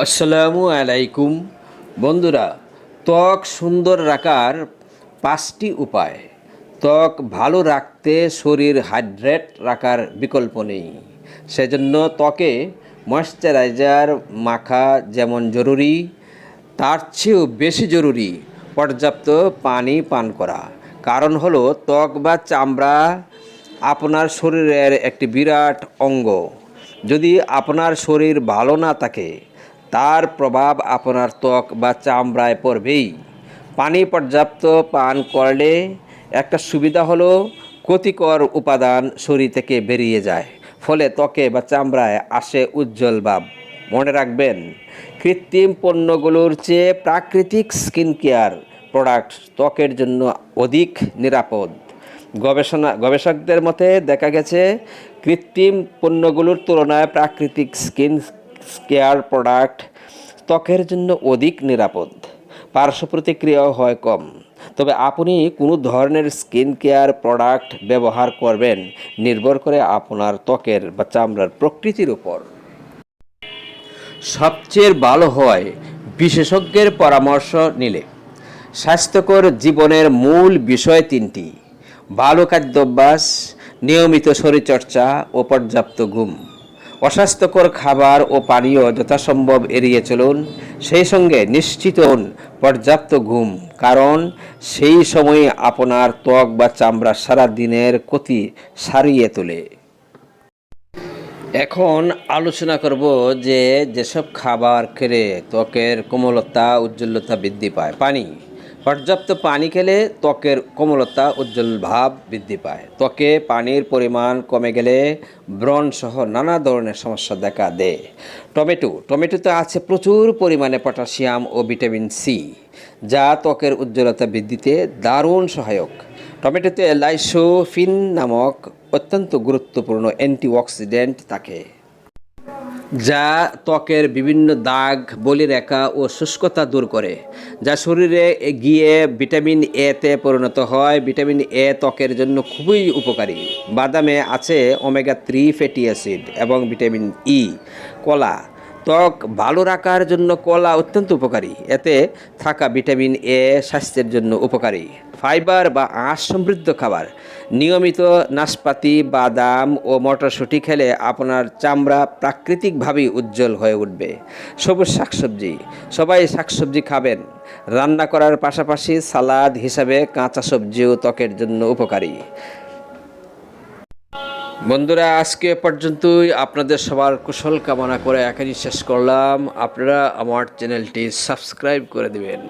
আসসালামু আলাইকুম। বন্ধুরা, ত্বক সুন্দর রাখার পাঁচটি উপায়। ত্বক ভালো রাখতে শরীর হাইড্রেট রাখার বিকল্প নেই। সেজন্য ত্বকে ময়শ্চারাইজার মাখা যেমন জরুরি, তার চেয়েও বেশি জরুরি পর্যাপ্ত পানি পান করা। কারণ হলো, ত্বক বা চামড়া আপনার শরীরের একটি বিরাট অঙ্গ। যদি আপনার শরীর ভালো না থাকে তার প্রভাব আপনার ত্বক বা চামড়ায় পড়বেই। পানি পর্যাপ্ত পান করলে একটা সুবিধা হলো ক্ষতিকর উপাদান শরীর থেকে বেরিয়ে যায়, ফলে ত্বকে বা চামড়ায় আসে উজ্জ্বল ভাব। মনে রাখবেন, কৃত্রিম পণ্যগুলোর চেয়ে প্রাকৃতিক স্কিন কেয়ার প্রোডাক্ট ত্বকের জন্য অধিক নিরাপদ। গবেষণা, গবেষকদের মতে দেখা গেছে, কৃত্রিম পণ্যগুলোর তুলনায় প্রাকৃতিক স্কিন কেয়ার প্রোডাক্ট ত্বকের জন্য অধিক নিরাপদ। পার্শ্ব প্রতিক্রিয়াও হয় কম। তবে আপনি কোনো ধরনের স্কিন কেয়ার প্রোডাক্ট ব্যবহার করবেন, নির্ভর করে আপনার ত্বকের বা চামড়ার প্রকৃতির উপর। সবচেয়ে ভালো হয় বিশেষজ্ঞের পরামর্শ নিলে। স্বাস্থ্যকর জীবনের মূল বিষয় তিনটি। ভালো খাদ্যাভ্যাস, নিয়মিত শরীরচর্চা ও পর্যাপ্ত ঘুম। অস্বাস্থ্যকর খাবার ও পানীয় যথাসম্ভব এড়িয়ে চলুন। সেই সঙ্গে নিশ্চিত হন পর্যাপ্ত ঘুম, কারণ সেই সময়ে আপনার ত্বক বা চামড়া সারা দিনের ক্ষতি সারিয়ে তোলে। এখন আলোচনা করব যে যেসব খাবার খেলে ত্বকের কোমলতা, উজ্জ্বলতা বৃদ্ধি পায়, পানি। পর্যাপ্ত পানি খেলে ত্বকের কোমলতা উজ্জ্বল ভাব বৃদ্ধি পায়। ত্বকে পানির পরিমাণ কমে গেলে ব্রণ সহ নানা ধরনের সমস্যা দেখা দেয়। টমেটো, টমেটোতে আছে প্রচুর পরিমাণে পটাশিয়াম ও ভিটামিন সি যা ত্বকের উজ্জ্বলতা বৃদ্ধিতে দারুণ সহায়ক। টমেটোতে লাইসোফিন নামক অত্যন্ত গুরুত্বপূর্ণ অ্যান্টিঅক্সিডেন্ট থাকে। যা ত্বকের বিভিন্ন দাগ, বলি রেখা ও শুষ্কতা দূর করে, যা শরীরে গিয়ে ভিটামিন এ তে পরিণত হয়। ভিটামিন এ ত্বকের জন্য খুবই উপকারী। বাদামে আছে ওমেগা থ্রি ফ্যাটি অ্যাসিড এবং ভিটামিন ই কলা। ত্বক ভালো রাখার জন্য কলা অত্যন্ত উপকারী। এতে থাকা ভিটামিন এ স্বাস্থ্যের জন্য উপকারী। ফাইবার বা আঁশ সমৃদ্ধ খাবার। নিয়মিত নাশপাতি, বাদাম ও মটরশুঁটি খেলে আপনার চামড়া প্রাকৃতিকভাবেই উজ্জ্বল হয়ে উঠবে। সবুজ শাকসবজি। সবাই শাকসবজি খাবেন। রান্না করার পাশাপাশি সালাদ হিসাবে কাঁচা সবজিও ত্বকের জন্য উপকারী। বন্ধুরা, আজকে পর্যন্তই। আপনাদের সবার কুশল কামনা করে এখানেই শেষ করলাম। আপনারা আমার চ্যানেলটি সাবস্ক্রাইব করে দেবেন।